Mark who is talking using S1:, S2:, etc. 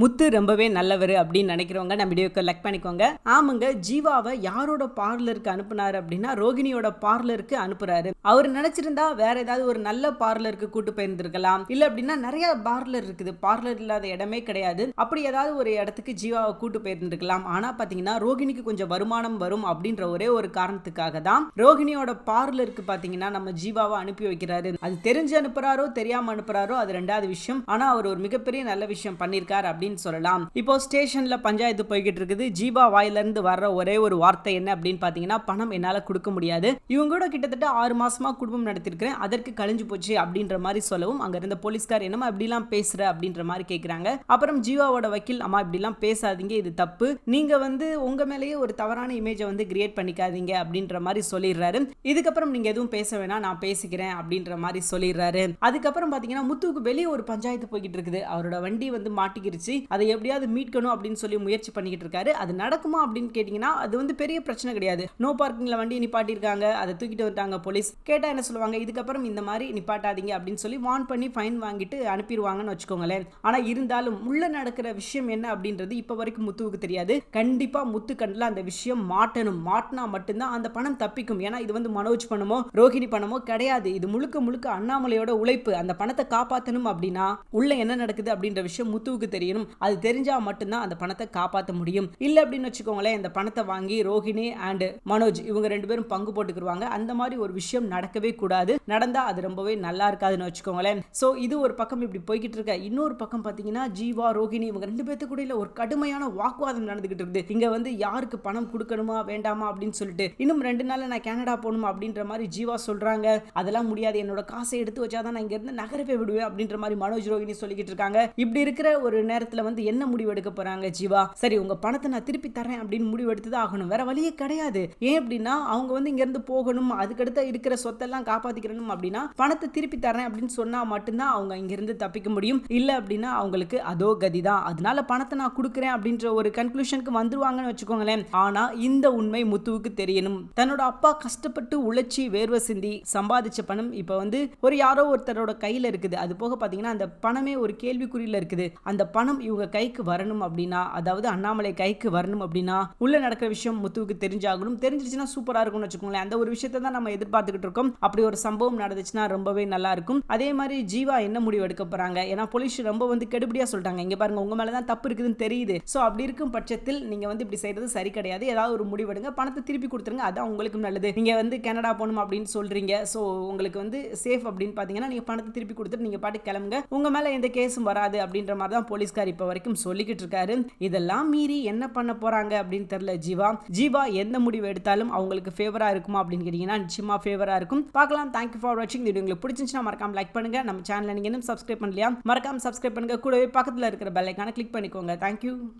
S1: முத்து ரொம்பவே நல்லவர் அப்படின்னு நினைக்கிறவங்க நம்ம வீடியோக்கு லைக் பண்ணிக்கோங்க. ஆமாங்க ஜீவாவை யாரோட பார்லருக்கு அனுப்புனாரு அப்படின்னா ரோகிணியோட பார்லருக்கு அனுப்புறாரு. அவர் நினைச்சிருந்தா வேற ஏதாவது ஒரு நல்ல பார்லருக்கு கூட்டு போயிருந்திருக்கலாம். இல்ல அப்படின்னா நிறைய பார்லர் இருக்குது. பார்லர் இல்லாத இடமே கிடையாது. அப்படி ஏதாவது ஒரு இடத்துக்கு ஜீவாவை கூட்டு போயிருந்திருக்கலாம். ஆனா பாத்தீங்கன்னா ரோகிணிக்கு கொஞ்சம் வருமானம் வரும் அப்படின்ற ஒரே ஒரு காரணத்துக்காக தான் ரோகிணியோட பார்லருக்கு பாத்தீங்கன்னா நம்ம ஜீவாவை அனுப்பி வைக்கிறாரு. அது தெரிஞ்சு அனுப்புறாரோ தெரியாம அனுப்புறாரோ அது ரெண்டாவது விஷயம். ஆனா அவர் ஒரு மிகப்பெரிய நல்ல விஷயம் பண்ணியிருக்காரு அப்படின்னு சொல்லலாம். இப்போ ஸ்டேஷன்ல பஞ்சாயத்து போய்கிட்டு இருக்குது. ஜீவா வாயில இருந்து வர்ற ஒரே ஒரு வார்த்தை என்ன அப்படின்னு பாத்தீங்கன்னா பணம் என்னால கொடுக்க முடியாது. இவங்க கூட கிட்டத்தட்ட ஆறு மாசமா குடும்பம் நடத்திருக்கிறேன். அதற்கு கழிஞ்சு போச்சு அப்படின்ற மாதிரி சொல்லவும் அங்க இருந்த போலீஸ்கார் என்னமா இப்படிலாம் பேசுற? அப்படின்ற மாதிரி கேட்கிறாங்க அப்புறம் ஜீவாவோட வக்கீல் அம்மா இப்படிலாம் பேசாதீங்க இது தப்பு. நீங்க வந்து உங்க மேலேயே ஒரு தவறான இமேஜை வந்து கிரியேட் பண்ணிக்காதீங்க அப்படின்ற மாதிரி சொல்லிடுறாரு. இதுக்கப்புறம் நீங்க எதுவும் பேச வேணாம் நான் பேசிக்கிறேன் அப்படின்ற மாதிரி சொல்லிடுறாரு. அதுக்கப்புறம் பாத்தீங்கன்னா முத்துவுக்கு வெளியே ஒரு பஞ்சாயத்து போய்கிட்டு இருக்குது. அவரோட வண்டி வந்து மாட்டிக்கிருச்சு. அதை எப்படியாவது மீட்கணும் அப்படின்னு சொல்லி முயற்சி பண்ணிக்கிட்டு இருக்காரு. அது நடக்குமா அப்படின்னு கேட்டிங்கன்னா அது வந்து பெரிய பிரச்சனை கிடையாது. நோ பார்க்கிங்கில் வண்டி நிப்பாட்டியிருக்காங்க அதை தூக்கிட்டு வந்துட்டாங்க போலீஸ். கேட்டால் என்ன சொல்லுவாங்க இதுக்கப்புறம் இந்த மாதிரி நிப்பாட்டாதீங்க அப்படின்னு சொல்லி வான் பண்ணி ஃபைன் வாங்கிட்டு அனுப்பிடுவாங்கன்னு வச்சுக்கோங்களேன். ஆனால் இருந்தாலும் உள்ள நடக்கிற விஷயம் என்ன அப்படின்றது இப்போ வரைக்கும் முத்துவுக்கு தெரியாது. கண்டிப்பாக முத்து கண்டில் அந்த விஷயம் மாட்டணும். மாட்டினா மட்டும்தான் அந்த பணம் தப்பிக்கும். ஏன்னா இது வந்து மனோஜ் பணமோ ரோஹிணி பணமோ கிடையாது. இது முழுக்க முழுக்க அண்ணாமலையோட உழைப்பு. அந்த பணத்தை காப்பாற்றணும் அப்படின்னா உள்ள என்ன நடக்குது அப்படின்ற விஷயம் முத்துவுக்கு தெரியணும். அது தெரிஞ்சா மட்டும்தான் அந்த பணத்தை காப்பாற்ற முடியும். இல்லை அப்படின்னு வச்சுக்கோங்களேன் இந்த பணத்தை வாங்கி ரோஹிணி அண்ட் மனோஜ் இவங்க ரெண்டு பேரும் பங்கு போட்டுக்கிருவாங்க. அந்த மாதிரி ஒரு விஷயம் நடக்கவே கூடாது. நடந்தா அது ரொம்பவே நல்லா இருக்காதுன்னு வச்சுக்கோங்களேன். ஸோ இது ஒரு பக்கம் இப்படி போய்கிட்டு இருக்க. இன்னொரு பக்கம் பார்த்தீங்கன்னா ஜீவா ரோஹிணி இவங்க ரெண்டு பேர்த்து கூட ஒரு கடுமையான வாக்குவாதம் நடந்துகிட்டு இருக்குது. இங்க வந்து யாருக்கு பணம் கொடுக்கணுமா வேண்டாமா அப்படின்னு சொல்லிட்டு. இன்னும் ரெண்டு நாள்ல நான் கனடா போகணுமா அப்படின்ற மாதிரி ஜீவா சொல்றாங்க. அதெல்லாம் முடியாது. என்னோட காசை எடுத்து வச்சாதான் நான் இங்க இருந்து நகரவே விடுவேன் அப்படின்ற மாதிரி மனோஜ் ரோஹிணி சொல்லிக்கிட்டு இருக்காங்க. இப்படி இருக்கிற ஒரு நேரத்தில் வந்து என்ன முடிவு எடுக்க போறாங்க ஜீவா? சரி உங்க பணத்தை நான் திருப்பி தரேன் அப்படின்னு முடிவு ஆகணும். வேற வழியே கிடையாது. ஏன் அப்படின்னா அவங்க வந்து இங்க இருந்து போகணும் அதுக்கடுத்த இருக்கிற சொத்தெல்லாம் காப்பாத்திக்கணும் அப்படின்னா பணத்தை திருப்பி தரேன் அப்படின்னு சொன்னா மட்டும்தான் அவங்க இங்க இருந்து தப்பிக்க முடியும். இல்ல அப்படின்னா அவங்களுக்கு அதோ கதி தான் அதனால பணத்தை நான் கொடுக்குறேன் அப்படின்ற ஒரு கன்க்ளூஷனுக்கு வந்துருவாங்கன்னு வச்சுக்கோங்களேன். ஆனா இந்த உண்மை முத்துவுக்கு தெரியணும். தன்னோட அப்பா கஷ்டப்பட்டு உழைச்சி வேர்வை சிந்தி சம்பாதிச்ச பணம் இப்போ வந்து ஒரு யாரோ ஒருத்தரோட கையில இருக்குது. அது போக பாத்தீங்கன்னா அந்த பணமே ஒரு கேள்விக்குறியில இருக்குது. அந்த பணம் இவங்க கைக்கு வரணும் அப்படின்னா அதாவது அண்ணாமலை கைக்கு வரணும் அப்படின்னா உள்ள நடக்கிற விஷயம் முத்துவுக்கு தெரிஞ்சாகணும். தெரிஞ்சிருச்சுன்னா சூப்பரா இருக்கும்னு வச்சுக்கோங்களேன். அந்த ஒரு விஷயத்தை தான் நம்ம எதிர்பார்த்துக்கிட்டு இருக்கோம். அப்படி ஒரு சம்பவம் நடந்துச்சுன்னா ரொம்பவே நல்லா இருக்கும். அதே மாதிரி ஜீவா என்ன முடிவு எடுக்க போறாங்க? ஏன்னா போலீஸ் ரொம்ப வந்து கெடுபடியா சொல்லிட்டாங்க இங்க பாருங்க உங்க மேல தான் தப்பு இருக்குதுன்னு தெரியுது. ஸோ அப்படி இருக்கும் பட்சத்தில் நீங்க வந்து இப்படி செய்யறது சரி கிடையாது. ஏதாவது ஒரு முடிவு எடுங்க. பணத்தை திருப்பி கொடுத்துருங்க. அதான் உங்களுக்கு நல்லது. நீங்க வந்து கனடா போகணும் அப்படின்னு சொல்றீங்க. ஸோ உங்களுக்கு வந்து சேஃப் அப்படின்னு பாத்தீங்கன்னா நீங்க பணத்தை திருப்பி கொடுத்துட்டு நீங்க பாட்டு கிளம்புங்க. உங்க மேல எந்த கேஸும் வராது அப்படின்ற மாதிரி தான் போலீஸ்கார் இப்போ வரைக்கும் சொல்லிக்கிட்டு இருக்காரு. இதெல்லாம் மீறி என்ன பண்ண போறாங்க அப்படின்னு தெரியல ஜீவா. ஜீவா எந்த முடிவு எடுத்தாலும் அவங்களுக்கு ஃபேவரா இருக்குமா அப்படின்னு கேட்டீங்கன்னா நிச்சயமா ஃபேவரா இருக்கும். பார்க்கலாம். தேங்க்யூ ஃபார் வாட்சிங் இந்த வீடியோ உங்களுக்கு பிடிச்சிருந்துச்சுன்னா மறக்காம லைக் பண்ணுங்க. நம்ம சேனலை நீங்க இன்னும் சப்ஸ்கிரைப் பண்ணலையா? மறக்காம சப்ஸ்கிரைப் பண்ணுங்க. கூடவே பக்கத்துல இருக்கிற பெல்லைக்கான கிளிக் பண்ணிக்கோங்க. தேங்க்யூ